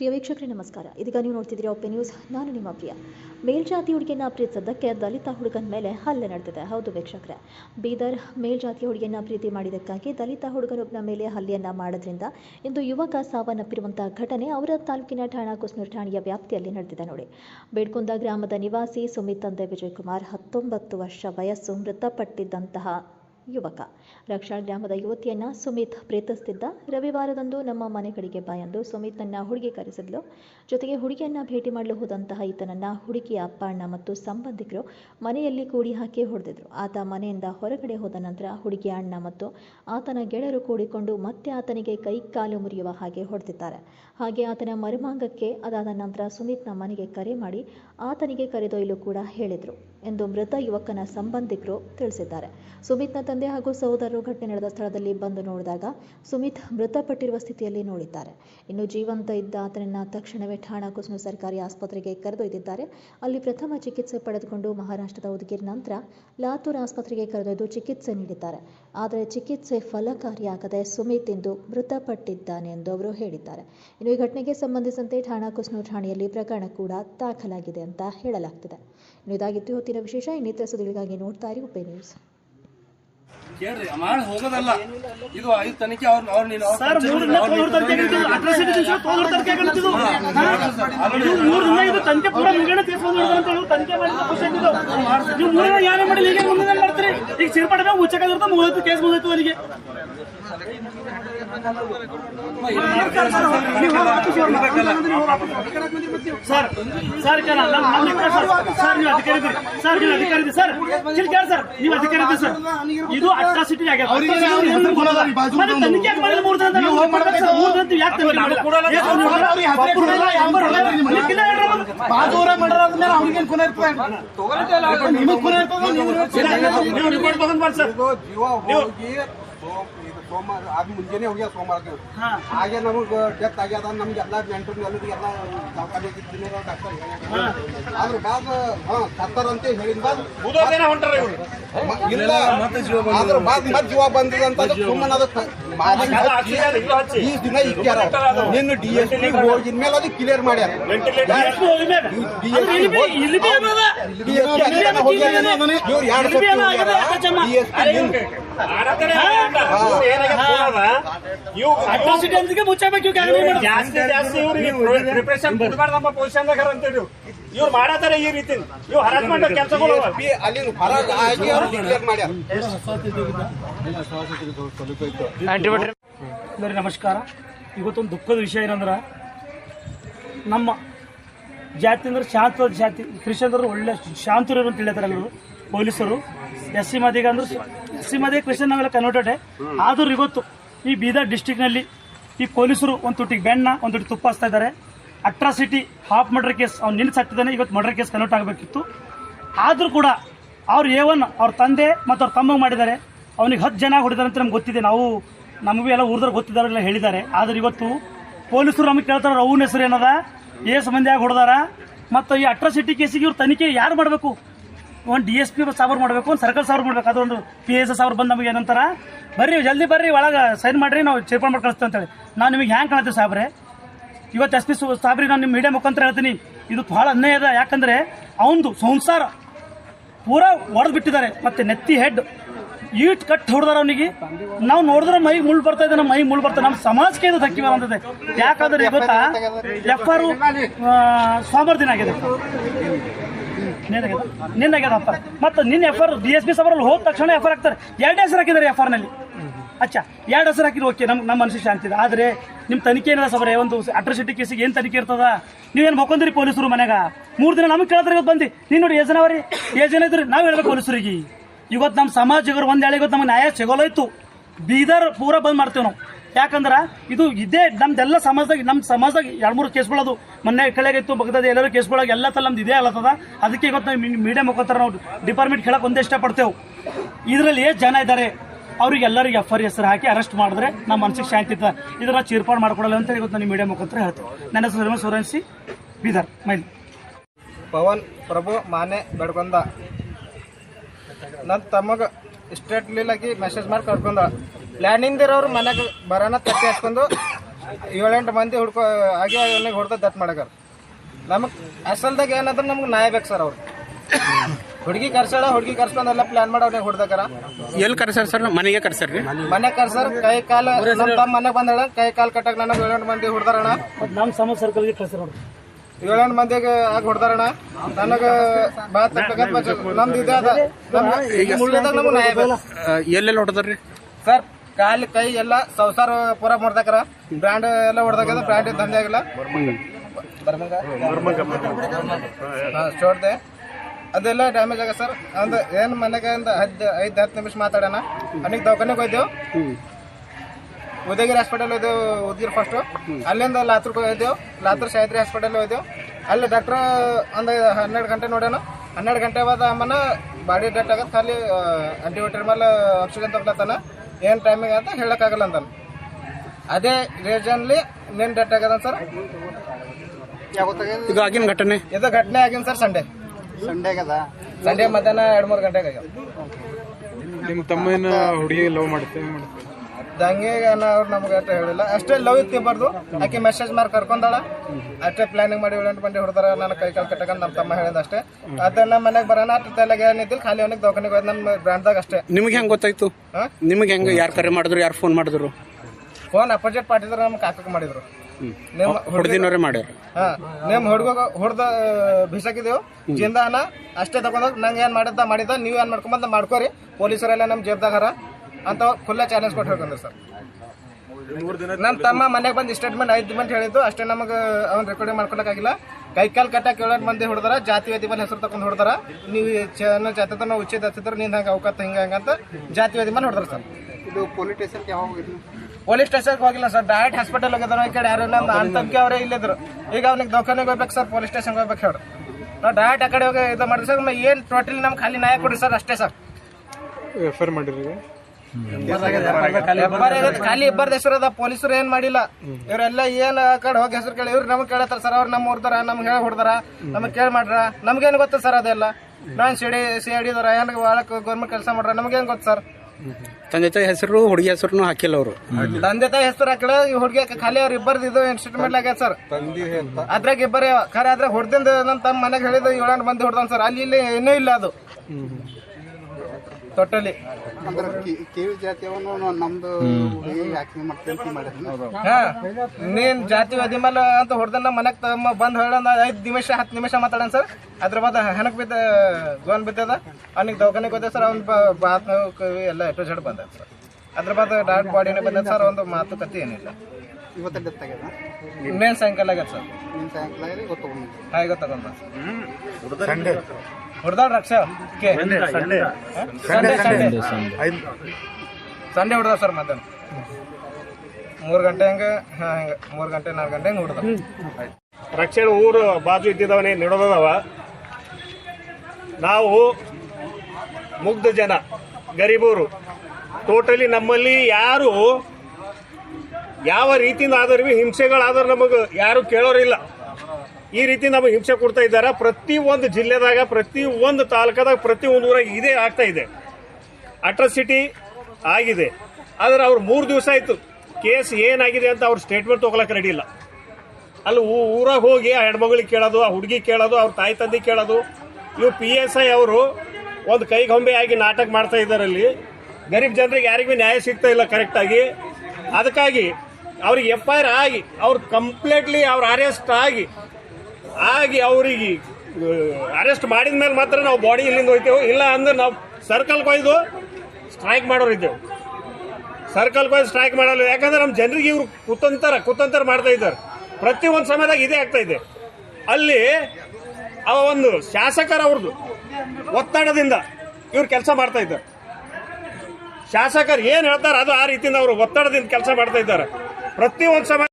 ಪ್ರಿಯ ವೀಕ್ಷಕರೇ, ನಮಸ್ಕಾರ. ಇದೀಗ ನೀವು ನೋಡ್ತಿದ್ದೀರಾ ಓಪನ್ ನ್ಯೂಸ್ ನಾನು ನಿಮ್ಮ ಪ್ರಿಯ. ಮೇಲ್ಜಾತಿ ಹುಡುಗಿಯನ್ನ ಪ್ರೀತಿಸಿದ್ದಕ್ಕೆ ದಲಿತ ಹುಡುಗನ ಮೇಲೆ ಹಲ್ಲೆ ನಡೆದಿದೆ. ಹೌದು ವೀಕ್ಷಕರೇ. ಬೀದರ್ ಮೇಲ್ಜಾತಿ ಹುಡುಗಿಯನ್ನ ಪ್ರೀತಿ ಮಾಡಿದ್ದಕ್ಕಾಗಿ ದಲಿತ ಹುಡುಗನೊಬ್ಬನ ಮೇಲೆ ಹಲ್ಲೆಯನ್ನ ಮಾಡೋದ್ರಿಂದ ಇಂದು ಯುವಕ ಸಾವನ್ನಪ್ಪಿರುವಂತಹ ಘಟನೆ ಅವರ ತಾಲೂಕಿನ ಠಾಣಾ ಕುಸ್ನೂರು ಠಾಣೆಯ ವ್ಯಾಪ್ತಿಯಲ್ಲಿ ನಡೆದಿದೆ ನೋಡಿ. ಬೇಡ್ಕುಂದ ಗ್ರಾಮದ ನಿವಾಸಿ ಸುಮಿತ್ ತಂದೆ ವಿಜಯಕುಮಾರ್, ಹತ್ತೊಂಬತ್ತು ವರ್ಷ ವಯಸ್ಸು ಮೃತಪಟ್ಟಿದ್ದಂತಹ ಯುವಕ. ರಕ್ಷಾ ಗ್ರಾಮದ ಯುವತಿಯನ್ನ ಸುಮಿತ್ ಪ್ರೀತಿಸ್ತಿದ್ದ ರವಿವಾರದಂದು ನಮ್ಮ ಮನೆ ಕಡೆಗೆ ಬಾ ಎಂದು ಸುಮಿತ್ನನ್ನ ಹುಡುಗಿ ಕರೆಸಿದ್ಲು. ಜೊತೆಗೆ ಹುಡುಗಿಯನ್ನ ಭೇಟಿ ಮಾಡಲು ಹೋದಂತಹ ಈತನನ್ನ ಹುಡುಗಿಯ ಅಪ್ಪ, ಅಣ್ಣ ಮತ್ತು ಸಂಬಂಧಿಕರು ಮನೆಯಲ್ಲಿ ಕೂಡಿ ಹಾಕಿ ಹೊಡೆದಿದ್ರು. ಆತ ಮನೆಯಿಂದ ಹೊರಗಡೆ ಹೋದ ನಂತರ ಹುಡುಗಿಯ ಅಣ್ಣ ಮತ್ತು ಆತನ ಗೆಳೆಯರು ಕೂಡಿಕೊಂಡು ಮತ್ತೆ ಆತನಿಗೆ ಕೈ ಕಾಲು ಮುರಿಯುವ ಹಾಗೆ ಹೊಡೆದಿದ್ದಾರೆ. ಹಾಗೆ ಆತನ ಮರುಮಾಂಗಕ್ಕೆ ಅದಾದ ನಂತರ ಸುಮಿತ್ನ ಮನೆಗೆ ಕರೆ ಮಾಡಿ ಆತನಿಗೆ ಕರೆದೊಯ್ಯಲು ಕೂಡ ಹೇಳಿದರು ಎಂದು ಮೃತ ಯುವಕನ ಸಂಬಂಧಿಕರು ತಿಳಿಸಿದ್ದಾರೆ. ಸುಮಿತ್ನ ತಂದೆ ಹಾಗೂ ಸಹೋದರರು ಘಟನೆ ನಡೆದ ಸ್ಥಳದಲ್ಲಿ ಬಂದು ನೋಡಿದಾಗ ಸುಮಿತ್ ಮೃತಪಟ್ಟಿರುವ ಸ್ಥಿತಿಯಲ್ಲಿ ನೋಡಿದ್ದಾರೆ. ಇನ್ನು ಜೀವಂತ ಇದ್ದ ಆತನನ್ನ ತಕ್ಷಣವೇ ಠಾಣಾ ಕುಸುಮ ಸರ್ಕಾರಿ ಆಸ್ಪತ್ರೆಗೆ ಕರೆದೊಯ್ದಿದ್ದಾರೆ. ಅಲ್ಲಿ ಪ್ರಥಮ ಚಿಕಿತ್ಸೆ ಪಡೆದುಕೊಂಡು ಮಹಾರಾಷ್ಟ್ರದ ಉದಗಿರ್ ನಂತರ ಲಾತೂರ್ ಆಸ್ಪತ್ರೆಗೆ ಕರೆದೊಯ್ದು ಚಿಕಿತ್ಸೆ ನೀಡಿದ್ದಾರೆ. ಆದರೆ ಚಿಕಿತ್ಸೆ ಫಲಕಾರಿಯಾಗದೆ ಸುಮಿತ್ ಇಂದು ಮೃತಪಟ್ಟಿದ್ದಾನೆ ಎಂದು ಅವರು ಹೇಳಿದ್ದಾರೆ. ಇನ್ನು ಈ ಘಟನೆಗೆ ಸಂಬಂಧಿಸಿದಂತೆ ಠಾಣಾ ಕುಸ್ನೂರು ಠಾಣೆಯಲ್ಲಿ ಪ್ರಕರಣ ಕೂಡ ದಾಖಲಾಗಿದೆ ಅಂತ ಹೇಳಲಾಗ್ತಿದೆ. ಇನ್ನು ಇದಾಗಿತ್ತು ಹೊತ್ತಿನ ವಿಶೇಷ, ಇನ್ನಿತರ ಸುದ್ದಿಗಳಿಗಾಗಿ ನೋಡ್ತಾ ಇರಿ ಉಪೇ ನ್ಯೂಸ್. ಕೇಳ್ರಿ ಮಾಡಿ ಹೋಗೋದಲ್ಲ ಇದು ಐದು ತನಿಖೆ ಅವ್ರ ಅವ್ರ ನೀನು ಸರ್ ಮೂರು ದಿನ ತೊಗೊಂಡು ತನಿಖೆ ಆಗಿದ್ದು ಅಟ್ರಾಸಿಟಿ ದಿವಸ ತೊಗೊಂಡು ತನಿಖೆ ಆಗಿದ್ದು ಇದು ಮೂರು ದಿನ ಇದು ತನಿಖೆ ಪೂರ ಮುಗಿದ ತೀರ್ಸ್ಕೊಂಡು ಅಂತ ಹೇಳಿ ತನಿಖೆ ಮಾಡಿದ ಖುಷಿ ಆಗಿದ್ದು ನೀವು ಮೂರು ದಿನ ಯಾರೇ ಮಾಡಿ ಈಗ ಮುಂದೆ ಮಾಡ್ತೀರಿ ಈಗ ಮುಗಿದು ಕೇಸ್ ಬಂದಿತ್ತು ಅವರಿಗೆ ಸರ್ ಸರ್ ಸರ್ ನೀವು ಅಧಿಕಾರಿ ಸರ್ ನೀವು ಅಧಿಕಾರಿ ಸರ್ ಇಲ್ಲಿ ಸರ್ ನೀವು ಅಧಿಕಾರಿ ಸರ್. ಇದು ಅಟ್ರಾಸಿಟಿ ಆಗ್ಯದ ಮತ್ತೆ ತನಿಖೆ ಯಾಕೆ ಮಾಡಿಲ್ಲ ಮೂರು ದಿನ ಮೂರು ದಿನ ಯಾಕೆ ತನಿಖೆ ಕುನ ಇರ್ತದೆ? ನಿಮಗ್ ಕುನ ಇರ್ತದೆ ನೀವು ರಿಪೋರ್ಟ್ ತಗೊಂಡ್ ಮಾಡಿ ಸರ್. ಜೀವ ಹೋಗಿ ಸೋ- ಇದು ಸೋಮವಾರ ಅದು ಮುಂಜಾನೆ ಹೋಗ್ಯ ಸೋಮವಾರ ಹಾ. ಹಾಗೆ ನಮಗೆ ಡೆತ್ ಆಗ್ಯದ ನಮ್ಗೆ ಎಲ್ಲ ನೆಂಟರು ಎಲ್ಲರಿಗೆ ಎಲ್ಲ ದವಾಖಾನೆ ಡಾಕ್ಟರ್ ಅದ್ರ ಬಾದ್ ಹಾ. ಸತ್ತಾರಂತ ಹೇಳಿದ ಬಾದ್ ಇಲ್ಲ. ಅದ್ರ ಬಾದ್ ಮತ್ ಜೀವ ಬಂದಿದೆ ಅಂತ ಸುಮ್ಮನೆ ಅದಕ್ಕೆ ಈ ದಿನ ಇಕ್ಕ್ಯಾರ ನಿನ್ನ ಡಿ ಎಸ್ ಪಿ ಹೋಗಿದ ಮೇಲೆ ಅದು ಕ್ಲಿಯರ್ ಮಾಡ್ಯಾರ? ಡಿ ಎಸ್ ಪಿ ಹೋಗ್ಯಾರ ಇವ್ರು ಎರಡು? ಡಿ ಎಸ್ ಪಿ ಅಟ್ರಾಸಿಟಿ ಅಂದಿಗೆ ಮುಚ್ಚಬೇಕು ಇವ್ಕೆ ಮಾಡೋದು. ಜಾಸ್ತಿ ಜಾಸ್ತಿ ಇವ್ರಿಗೆ ಪ್ರಿಪರೇಷನ್ ಕೊಡ್ಬಾರ್ದು ನಮ್ಮ ಪೊಸಿಷನ್ದಾಗ ಅಂತೀವಿ ಇವ್ರು ಮಾಡತಾರೆ ಈ ರೀತಿ. ಇವ್ರು ಹರಾಸ್ಮೆಂಟ್ ಕೆಲಸಗಳು ಎಲ್ಲರಿಗೂ ನಮಸ್ಕಾರ. ಇವತ್ತೊಂದು ದುಃಖದ ವಿಷಯ ಏನಂದ್ರೆ ನಮ್ಮ ಜಾತಿ ಅಂದ್ರೆ ಶಾಂತ ಜಾತಿ ಕ್ರಿಶ್ಚಿಯನ್ರು ಒಳ್ಳೆ ಶಾಂತರು ಅಂತ ಹೇಳ್ತಾರೆ ಎಲ್ಲರೂ. ಪೊಲೀಸರು ಎಸ್ ಸಿ ಮದಿಗೆ ಅಂದ್ರೆ ಎಸ್ ಸಿ ಮದಿಗೆ ಕ್ರಿಶ್ಚಿಯನ್ ನಾವೆಲ್ಲ ಕನ್ವರ್ಟೆಡ್ ಆದರೂ ಇವತ್ತು ಈ ಬೀದರ್ ಡಿಸ್ಟಿಕ್ನಲ್ಲಿ ಈ ಪೊಲೀಸರು ಒಂದು ತುಟ್ಟಿಗೆ ಬೆಣ್ಣ ಒಂದು ತುಟಿ ತುಪ್ಪ ಹಾಸ್ತಾ ಇದ್ದಾರೆ. ಅಟ್ರಾಸಿಟಿ ಹಾಫ್ ಮರ್ಡರ್ ಕೇಸ್ ಅವ್ನು ನಿನ್ನ ಸತ್ತಿದ್ದಾನೆ ಇವತ್ತು ಮರ್ಡರ್ ಕೇಸ್ ಕನ್ವರ್ಟ್ ಆಗಬೇಕಿತ್ತು. ಆದರೂ ಕೂಡ ಅವ್ರು ಏವನ್ ಅವ್ರ ತಂದೆ ಮತ್ತು ಅವ್ರ ತಮ್ಮ ಮಾಡಿದ್ದಾರೆ. ಅವನಿಗೆ ಹತ್ತು ಜನ ಹೊಡಿದಾರೆ ಅಂತ ನಮ್ಗೆ ಗೊತ್ತಿದೆ. ನಾವು ನಮಗೂ ಎಲ್ಲ ಊರ್ದವ್ರು ಗೊತ್ತಿದ್ದಾರೆಲ್ಲ ಹೇಳಿದ್ದಾರೆ. ಆದ್ರೆ ಇವತ್ತು ಪೊಲೀಸರು ನಮಗೆ ಕೇಳ್ತಾರೆ ಅವನ ಹೆಸರು ಏನದ? ಏಸ್ ಸಂಬಂಧಿಯಾಗಿ ಹೊಡೆದಾರ? ಮತ್ತು ಈ ಅಟ್ರಾಸಿಟಿ ಕೇಸಿಗೆ ಇವ್ರು ತನಿಖೆ ಯಾರು ಮಾಡಬೇಕು? ಒಂದು ಡಿ ಎಸ್ ಪಿ ಸಾವಿರ ಮಾಡಬೇಕು ಒಂದು ಸರ್ಕಲ್ ಸಾವಿರ ಮಾಡಬೇಕು ಅದೊಂದು ಪಿ ಎಸ್ ಸಾವಿರ ಬಂದು ನಮಗೆ ಏನಂತಾರ ಬರ್ರಿ ಜಲ್ದಿ ಬರ್ರಿ ಒಳಗೆ ಸೈನ್ ಮಾಡಿರಿ ನಾವು ಚೇರ್ಪಾಡ್ ಮಾಡಿ ಕಳಿಸ್ತೇವೆ ಅಂತೇಳಿ ನಾನು ನಿಮಗೆ ಹ್ಯಾಂಗೆ ಕಾಣ್ತೀವಿ ಸಾಬ್ರೆ ಇವತ್ತು ಎಸ್ ಪಿ ಸಾಬ್ರಿ ನಾನು ನಿಮ್ಮ ಮೀಡಿಯಾ ಮುಖಾಂತರ ಹೇಳ್ತೀನಿ ಇದು ಭಾಳ ಅನ್ಯಾಯ ಅದ ಯಾಕಂದರೆ ಅವಂದು ಸಂಸಾರ ಪೂರಾ ಒಡೆದು ಬಿಟ್ಟಿದ್ದಾರೆ ಮತ್ತೆ ನೆತ್ತಿ ಹೆಡ್ ಈಟ್ ಕಟ್ ಹೊಡೆದಾರ ಅವನಿಗೆ ನಾವು ನೋಡಿದ್ರೆ ಮೈ ಮುಳ್ಳು ಬರ್ತಾ ಇದೆ ನಮ್ಮ ಮೈ ಮುಳ್ಳು ಬರ್ತಾ ನಮ್ಮ ಸಮಾಜಕ್ಕೆ ಇದು ಧಕ್ಕಿ ಬಂದಿದೆ ಯಾಕಂದ್ರೆ ಗೊತ್ತಾ ಎಫ್ ಆರ್ ಸೋಮವಾರ ದಿನ ಆಗಿದೆ ನಿನ್ನಾಗ್ಯದ ಅಪ್ಪ. ಮತ್ತು ನಿನ್ನ F R D S P ಸಭರಲ್ಲಿ ಹೋದ ತಕ್ಷಣ ಎಫ್ ಆರ್ ಹಾಕ್ತಾರೆ. ಎರಡು ಹೆಸರು ಹಾಕಿದ್ದಾರೆ ಎಫ್ ಆರ್ನಲ್ಲಿ ಅಚ್ಚಾ. ಎರಡು ಹೆಸರು ಹಾಕಿದ್ರು ಓಕೆ ನಮ್ಮ ನಮ್ಮ ಮನಸ್ಸಿಗೆ ಶಾಂತಿ ಇದೆ. ಆದರೆ ನಿಮ್ಮ ತನಿಖೆ ಏನಿಲ್ಲ ಸಬರೇ ಒಂದು ಅಟ್ರಸಿಟಿ ಕೇಸಿಗೆ ಏನು ತನಿಖೆ ಇರ್ತದ? ನೀವೇನು ಮಕ್ಕೊಂದಿರಿ ಪೊಲೀಸರು ಮನೆಗೆ ಮೂರು ದಿನ ನಮಗೆ ಕೇಳಿದ್ರೆ ಇವತ್ತು ಬಂದು. ನೀನು ನೋಡಿ ಏಜನ ಜನ ಏಜನ ಇದ್ರಿ ನಾವು ಹೇಳ್ಬೇಕು ಪೊಲೀಸರಿಗೆ. ಇವತ್ತು ನಮ್ಮ ಸಮಾಜಗಳು ಒಂದು ಹೇಳಿ ಇವತ್ತು ನಮಗೆ ನ್ಯಾಯ ಸಿಗೋಲೋಯ್ತು ಬೀದರ್ ಪೂರ ಬಂದ್ ಮಾಡ್ತೇವೆ ನಾವು. ಯಾಕಂದ್ರ ಇದು ಇದೇ ನಮ್ದೆಲ್ಲ ಸಮಾಜದಾಗ ನಮ್ಮ ಸಮಾಜದಾಗ ಎರಡು ಮೂರು ಕೇಸ್ಗಳದು ಮೊನ್ನೆ ಕೆಳಗಿತ್ತು ಬಗ್ದದ ಎಲ್ಲರೂ ಕೇಸ್ಗಳಾಗ ಎಲ್ಲ ತಲ್ಲ ನಮ್ದು ಇದೇ ಅಲ್ಲತದ ಅದಕ್ಕೆ ಇವತ್ತು ನಾವು ಮೀಡಿಯಾ ಮುಖಾಂತರ ನಾವು ಡಿಪಾರ್ಟ್ಮೆಂಟ್ ಕೇಳಕ್ ಒಂದೇ ಇಷ್ಟಪಡ್ತೇವೆ. ಇದರಲ್ಲಿ ಎಷ್ಟು ಜನ ಇದ್ದಾರೆ ಅವ್ರಿಗೆ ಎಲ್ಲರಿಗೆ ಎಫ್ ಆರ್ ಹೆಸರು ಹಾಕಿ ಅರೆಸ್ಟ್ ಮಾಡಿದ್ರೆ ನಮ್ಮ ಮನಸ್ಸಿಗೆ ಶಾಂತಿ ಇರ್ತದೆ. ಇದನ್ನ ಚೀರ್ಪಾಡು ಮಾಡ್ಕೊಡಲ್ಲ ಅಂತ ಇವತ್ತು ನಾನು ಮೀಡಿಯಾ ಮುಖಾಂತರ ಹೇಳ್ತೇವೆ. ನನ್ನ ಹೆಸರು ಸೂರನ್ಸಿ ಬೀದರ್, ಮೈಲ್. ಪವನ್, ಪ್ರಭು, ಮಾನೆ ಬೆಡ್ಕೊಂಡ ನನ್ನ ತಮ್ಮಗ ಸ್ಟೇಟ್ ಲೀಲಾಗಿ ಮೆಸೇಜ್ ಮಾಡಿ ಕರ್ಕೊಂಡ. ಲ್ಯಾಂಡಿಂಗ್ ಇರೋರು ಮನೆಗೆ ಬರೋಣ ತಟ್ಟಿ ಹಚ್ಕೊಂಡು ಏಳೆಂಟು ಮಂದಿ ಹುಡ್ಕೋ ಆಗಿ ಅವನಿಗೆ ಹೊಡೆದ ದತ್ ಮಾಡಗಾರ ನಮಗೆ ಅಸಲ್ದಾಗ ಏನಂದ್ರೆ ನಮ್ಗೆ ನಾಯ ಬೇಕು ಸರ್ ಅವ್ರು. ಹುಡುಗಿ ಕರ್ಸಾಳ ಹುಡುಗಿ ಕರ್ಸ್ಕೊಂಡೆಲ್ಲ ಪ್ಲಾನ್ ಮಾಡಿ ಅವ್ನಿಗೆ ಹೊಡೆದಾರ ಎಲ್ಲಿ ಕರ್ಸರ್ ಸರ್ ಮನೆಗೆ ಕರ್ಸರ್ ರೀ? ಮನೆ ಕರ್ಸರ್ ಕೈ ಕಾಲ ನಮ್ಮ ತಮ್ಮ ಮನೆಗೆ ಬಂದಳ ಕೈ ಕಾಲು ಕಟ್ಟಾಗ ನನಗೆ ಏಳೆಂಟು ಮಂದಿ ಹೊಡೆದಾರಣ. ಮತ್ತು ನಮ್ಮ ಸಮ ಸರ್ಕಲ್ಗೆ ಕರ್ಸರ್ ಅವ್ರು. ಏಳೆಂಟು ಮಂದಿಗೆ ಆಗಿ ಹೊಡ್ದಾರಣ. ನನಗೆ ಬಾ ನಮ್ದು ಇದೆ ಅದ. ನಮ್ಗೆ ಎಲ್ಲೆಲ್ಲಿ ಹೊಡೆದ್ರಿ ಸರ್ ಕಾಲು, ಕೈ ಎಲ್ಲ ಸಂಸಾರ ಪೂರ ಮಾಡ್ದಾಕರ. ಬ್ರ್ಯಾಂಡ್ ಎಲ್ಲ ಹೊಡೆದಾಗದ ಬ್ರ್ಯಾಂಡ್ ದಂಧೆ ಆಗಿಲ್ಲ. ಚೋಡ್ದೆ ಅದೆಲ್ಲ ಡ್ಯಾಮೇಜ್ ಆಗ ಸರ್ ಅಂದ, ಏನ್ ಮನೆಗೆ ಹದ್ ಐದು, ಹತ್ತು ನಿಮಿಷ ಮಾತಾಡೋಣ. ಅನಿಗೆ ದವಾಖಾನೆಗೆ ಹೋಯ್ದೆವು. ಉದಯಗಿರಿ ಹಾಸ್ಪಿಟಲ್ ಹೋದೆವು ಉದಗಿರಿ ಫಸ್ಟ್ ಅಲ್ಲಿಂದ ಲಾತ್ರಕ್ಕೆ ಹೋಗಿದ್ದೆವು ಲಾತ್ರ ಸಹಿತ್ರಿ ಹಾಸ್ಪಿಟಲ್ ಹೋಯ್ದೇವು. ಅಲ್ಲಿ ಡಾಕ್ಟರ್ ಒಂದು ಹನ್ನೆರಡು ಗಂಟೆ ನೋಡ್ಯಾನು. ಹನ್ನೆರಡು ಗಂಟೆ ಬಾದ ಅಮ್ಮನ ಬಾಡಿ ಡೆಟ್ ಆಗತ್ತೆ ಖಾಲಿ ಆಂಟಿಬಯೋಟಿಕ್ ಮೇಲೆ ಆಕ್ಸಿಜನ್ ತಗೊಳತ್ತಾನ. ಏನು ಟೈಮಿಂಗ್ ಅಂತ ಹೇಳಕ್ಕಾಗಲ್ಲ ಅಂತ ಅದೇ ರೀಸನ್ಲಿ ನಿನ್ ಡೆಟ್ ಆಗದ ಸರ್ ಇದು ಆಗಿನ ಘಟನೆ. ಇದು ಘಟನೆ ಆಗಿನ ಸರ್ ಸಂಡೇ ಸಂಡೆಗದ ಸಂಡೇ ಮಧ್ಯಾಹ್ನ ಎರಡು ಮೂರು ಗಂಟೆಗೆ ಆಗ್ಯದ ನಿಮ್ಮ ತಮ್ಮನ ಹುಡುಗಿ ಲವ್ ಮಾಡುತ್ತೆ ಹಂಗೆ ಅವ್ರು ನಮ್ಗೆ ಅಷ್ಟೇ ಹೇಳಿಲ್ಲ. ಅಷ್ಟೇ ಲವ್ ಇತ್ತಿಬಾರ್ದು ಆಕೆ ಮೆಸೇಜ್ ಮಾಡಿ ಕರ್ಕೊಂಡಾಳ. ಅಷ್ಟೇ ಪ್ಲಾನಿಂಗ್ ಮಾಡಿ ಏಳೆಂಟು ಮಂದಿ ಹೊಡೆದಾರ. ನನ್ನ ಕೈ ಕಾಲು ಕಟ್ಟಕಂತ ನಮ್ಮ ತಮ್ಮ ಹೇಳಿದ ಅಷ್ಟೇ. ಅದ ನಮ್ಮ ಮನೆಗೆ ಬರೋಣ ಅಷ್ಟು ತಲೆಗೆ ಏನಿದ್ದಿಲ್ಲ ಖಾಲಿ ಅವನಿಗೆ ದವಾಖಾನೆಗೆ ಹೋಯ್ತು ನಮ್ಮ ಬ್ರ್ಯಾಂಡ್ದಾಗ ಅಷ್ಟೇ. ನಿಮ್ಗೆ ಹೆಂಗ್ ಗೊತ್ತಾಯ್ತು? ನಿಮ್ಗೆ ಹೆಂಗ್ ಯಾರು ಕರೆ ಮಾಡಿದ್ರು ಯಾರು ಫೋನ್ ಮಾಡಿದ್ರು? ಫೋನ್ ಅಪೋಸಿಟ್ ಪಾರ್ಟಿದ್ರು ನಮ್ಮ ಕಾಕಕ್ಕೆ ಮಾಡಿದ್ರು. ನಿಮ್ಮ ಹೊಡೆದಿನವರೇ ಮಾಡ್ಯಾರ. ಹಾ. ನಿಮ್ ಹುಡುಗ ಹೊಡೆದ ಬಿಸಾಕಿದೆವು ಜಿಂದಾನ? ಅಷ್ಟೇ ತಗೊಂಡೋಗ್ ನಂಗೆ ಏನು ಮಾಡಿದ್ದ ಮಾಡಿದ್ದ ನೀವ್ ಏನ್ ಮಾಡ್ಕೊಂಬಂದ ಮಾಡ್ಕೋರಿ. ಪೊಲೀಸರೆಲ್ಲ ನಮ್ ಜೇಬ್ದಾಗಾರ ಅಂತ ಖುಲ್ಲ ಚಾಲೆಂಜ್ ಕೊಟ್ಟು ಹೇಳ್ಕೊಂಡ್ರು ಸರ್. ನಮ್ಮ ತಮ್ಮ ಮನೆಗೆ ಬಂದು ಸ್ಟೇಟ್ಮೆಂಟ್ ಐದು ಮಂದಿ ಹೇಳಿದ್ದು ಅಷ್ಟೇ ನಮಗೆ ಅವ್ನು ರೆಕಾರ್ಡಿಂಗ್ ಮಾಡ್ಕೊಳಕ್ಕಾಗಿಲ್ಲ. ಕೈ ಕಾಲ್ ಕಟ್ಟಕ್ಕೆ ಏಳೆಂಟು ಮಂದಿ ಜಾತಿ ಜಾತಿವಾದಿ ಮೇಲೆ ಹೆಸರು ತಗೊಂಡು ಹೊಡೆದ್ರ. ನೀವು ಚನ ಜಾತಿತನ ಉಚಿತ ಹತ್ತಿದ್ರೆ ನೀನು ಹಂಗೆ ಅವಕಾಶ ಹಿಂಗೆ ಹಂಗಂತ ಜಾತಿವಾದಿ ಮೇಲೆ ಹೊಡೆದ್ರ ಸರ್. ಇದು ಪೊಲೀಸ್ ಸ್ಟೇಷನ್ಗೆ ಯಾವಾಗ ಹೋಗಿದ್ರಿ? ಪೊಲೀಸ್ ಸ್ಟೇಷನ್ಗೆ ಹೋಗಿಲ್ಲ ಸರ್ ಡೈರೆಕ್ಟ್ ಹಾಸ್ಪಿಟಲ್ ಹೋಗಿದ್ರು. ಈ ಕಡೆ ಯಾರು ನಮ್ಮ ಅಂತಂಕೆ ಅವರೇ ಇಲ್ಲಿದ್ರು ಈಗ ಅವ್ನಿಗೆ ದವಾಖಾನೆಗೆ ಹೋಗ್ಬೇಕು ಸರ್ ಪೊಲೀಸ್ ಸ್ಟೇಷನ್ಗೆ ಹೋಗ್ಬೇಕು ಹೇಳಿ ನಾವು ಡೈರೆಕ್ಟ್ ಆ ಕಡೆ ಹೋಗಿ ಇದು ಮಾಡಿದ್ರೆ ಸರ್ ಏನು ಟೋಟಲಿ ನಮ್ಗೆ ಖಾಲಿ ನಾಯಕ ಕೊಡಿ ಸರ್ ಅಷ್ಟೇ ಸರ್. ಎಫ್ ಐ ಮಾಡಿರಿ ಖಾಲಿ ಇಬ್ಬರದ ಹೆಸರು ಅದ ಪೊಲೀಸರು ಏನ್ ಮಾಡಿಲ್ಲ. ಇವರೆಲ್ಲ ಏನ್ ಆ ಕಡೆ ಹೋಗಿ ಹೆಸರು ಕೇಳಿ ಇವ್ರು ನಮ್ಗೆ ಕೇಳತ್ತಾರ ಸರ್ ಅವ್ರು ನಮ್ಮ ಹೊಡ್ದಾರ ನಮ್ಗೆ ಹೇಳಿ ಹೊಡ್ದಾರ ನಮ್ಗೆ ಕೇಳಿ ಮಾಡ್ರ. ನಮ್ಗೇನ್ ಗೊತ್ತ ಸರ್ ಅದೆಲ್ಲ? ನಾನ್ ಸಿಡಿ ಸಿಡಿ ಸಿ ಹಿಡಿದಾರ ಏನ್ ಒಳಕ್ ಗೌರ್ಮೆಂಟ್ ಕೆಲಸ ಮಾಡ್ರ ನಮ್ಗೇನ್ ಗೊತ್ತ ಸರ್? ತಂದೆ ತಾಯಿ ಹೆಸರು ಹುಡುಗಿ ಹೆಸರು ಹಾಕಿಲ್ಲ ಅವರು. ತಂದೆ ತಾಯಿ ಹೆಸರು ಹಾಕಿಲ್ಲ ಈ ಹುಡುಗಿ ಖಾಲಿ ಅವ್ರ ಇಬ್ಬರದು ಇದು ಇನ್ಸ್ಟಿಟ್ಯೂಟ್ ಆಗ್ಯದ ಸರ್. ಅದ್ರಾಗ ಇಬ್ಬರೇ ಖರೆ ಅದ್ರಾಗ ಹೊಡೆದಿಂದ ನಮ್ಮ ತಮ್ಮ ಮನೆಗೆ ಹೇಳಿದ ಏಳೆಂಟು ಬಂದು ಹೊಡೆದ ಸರ್. ಅಲ್ಲಿ ಇಲ್ಲಿ ಇನ್ನೂ ಇಲ್ಲ ಅದು. ಟೋಟಲಿ ಅಂದ್ರೆ ಕಿ- ಕೀಳು ಜಾತಿಯವನು ನಮ್ದು ಯಾಕೆ ಮಾಡ್ತೀನಿ ನೀನ್ ಜಾತಿವಾದಿ ಮೇಲೆ ಅಂತ ಹೊಡೆದ ನಮ್ಮ ಮನೆಗ್ ತಮ್ಮ ಬಂದ್ ಹೇಳೋಣ ಐದ್ ನಿಮಿಷ ಹತ್ತು ನಿಮಿಷ ಮಾತಾಡನ್ ಸರ್. ಅದ್ರ ಬಾದ ಹೆಣಕ್ ಬಿದ್ದ ಗೋನ್ ಬಿದ್ದದ. ಅವ್ನಿಗೆ ದವಾಖಾನೆಗೆ ಹೋದೆ ಸರ್ ಅವ್ನ ಬಾತ್ ನೋವು ಕವಿ ಎಲ್ಲ ಎಟು ಜಡ್ ಬಂದ ಸರ್. ಅದ್ರ ಬಾದ ಡಾಟ್ ಬಾಡಿನೇ ಬಂದ ಸರ್ ಒಂದು ಮಾತುಕತೆ ಏನಿಲ್ಲ. ಇವತ್ತು ಡೆತ್ ಆಗ್ಯದ ಇನ್ನೇನ್ ಸಾಯಂಕಾಲ ಆಗ್ಯದ ಸರ್? ನಿಮ್ ಸಾಯಂಕಾಲ ಗೊತ್ತಾಗ ಹಾಯ್ ಗೊತ್ತಾಗ ಹೊಡೆದಾಳ ರಕ್ಷಾ ಕೆ ಸಂಡೇ ಸಂಡೇ ಸಂಡೇ ಹೊಡೆದ ಸರ್ ಮಧ್ಯಾಹ್ನ. ಮೂರು ಗಂಟೆ ಹಂಗ ಹಾ ಹಂಗ. ಮೂರು ಗಂಟೆ ನಾಲ್ಕು ಗಂಟೆ ಹಂಗೆ ಹೊಡೆದ ರಕ್ಷಣೆ ಊರು ಬಾಜು ಇದ್ದಿದ್ದವನೇ ನಿಡೋದವ ನಾವು ಮುಗ್ಧ ಜನ ಗರೀಬರು. ಟೋಟಲಿ ನಮ್ಮಲ್ಲಿ ಯಾರು ಯಾವ ರೀತಿಯಿಂದ ಆದರೂ ಭೀ ಹಿಂಸೆಗಳಾದ್ರೆ ನಮಗೆ ಯಾರು ಕೇಳೋರಿಲ್ಲ. ಈ ರೀತಿ ನಮಗೆ ಹಿಂಸೆ ಕೊಡ್ತಾ ಇದ್ದಾರೆ. ಪ್ರತಿ ಒಂದು ಜಿಲ್ಲೆದಾಗ, ಪ್ರತಿ ಒಂದು ತಾಲೂಕದಾಗ, ಪ್ರತಿ ಒಂದು ಊರಾಗ ಇದೇ ಆಗ್ತಾ ಇದೆ. ಅಟ್ರಾಸಿಟಿ ಆಗಿದೆ. ಆದರೆ ಅವ್ರು ಮೂರು ದಿವಸ ಆಯಿತು. ಕೇಸ್ ಏನಾಗಿದೆ ಅಂತ ಅವ್ರು ಸ್ಟೇಟ್ಮೆಂಟ್ ತೊಗೊಳಕ್ಕೆ ರೆಡಿ ಇಲ್ಲ. ಅಲ್ಲಿ ಊರಾಗ ಹೋಗಿ ಆ ಹೆಣ್ಮಗಳಿಗೆ ಕೇಳೋದು, ಆ ಹುಡುಗಿ ಕೇಳೋದು, ಅವ್ರ ತಾಯಿ ತಂದೆ ಕೇಳೋದು. ಇವು ಪಿ ಎಸ್ ಐ ಅವರು ಒಂದು ಕೈಗೊಂಬೆ ಆಗಿ ನಾಟಕ ಮಾಡ್ತಾ ಇದ್ದಾರೆ ಅಲ್ಲಿ. ಗರೀಬ್ ಜನರಿಗೆ ಯಾರಿಗೂ ನ್ಯಾಯ ಸಿಗ್ತಾ ಇಲ್ಲ ಕರೆಕ್ಟಾಗಿ ಅದಕ್ಕಾಗಿ ಅವ್ರಿಗೆ ಎಫ್ ಆಗಿ, ಅವ್ರು ಕಂಪ್ಲೀಟ್ಲಿ ಅವ್ರ ಅರೆಸ್ಟ್ ಆಗಿ ಆಗಿ ಅವ್ರಿಗೆ ಅರೆಸ್ಟ್ ಮಾಡಿದ ಮೇಲೆ ಮಾತ್ರ ನಾವು ಬಾಡಿ ಇಲ್ಲಿಂದ ಹೋಯ್ತೇವೆ ಇಲ್ಲ ಅಂದ್ರೆ ನಾವು ಸರ್ಕಲ್ ಕೊಯ್ದು ಸ್ಟ್ರೈಕ್ ಮಾಡೋರು ಇದ್ದೇವೆ. ಸರ್ಕಲ್ ಕೊಯ್ದು ಸ್ಟ್ರೈಕ್ ಮಾಡಲ್ಲ ಯಾಕಂದ್ರೆ ನಮ್ಮ ಜನರಿಗೆ ಇವರು ಕುತಂತರ ಕುತಂತರ ಮಾಡ್ತಾ ಇದ್ದಾರೆ. ಪ್ರತಿ ಒಂದು ಸಮಯದಾಗ ಇದೇ ಆಗ್ತಾ ಇದೆ. ಅಲ್ಲಿ ಅವ ಒಂದು ಶಾಸಕರ ಅವ್ರದ್ದು ಒತ್ತಡದಿಂದ ಇವ್ರು ಕೆಲಸ ಮಾಡ್ತಾ ಇದ್ದಾರೆ. ಶಾಸಕರು ಏನು ಹೇಳ್ತಾರೆ ಅದು ಆ ರೀತಿಯಿಂದ ಅವರು ಒತ್ತಡದಿಂದ ಕೆಲಸ ಮಾಡ್ತಾ ಇದ್ದಾರೆ. ಪ್ರತಿ ಒಂದು ಸಮಯ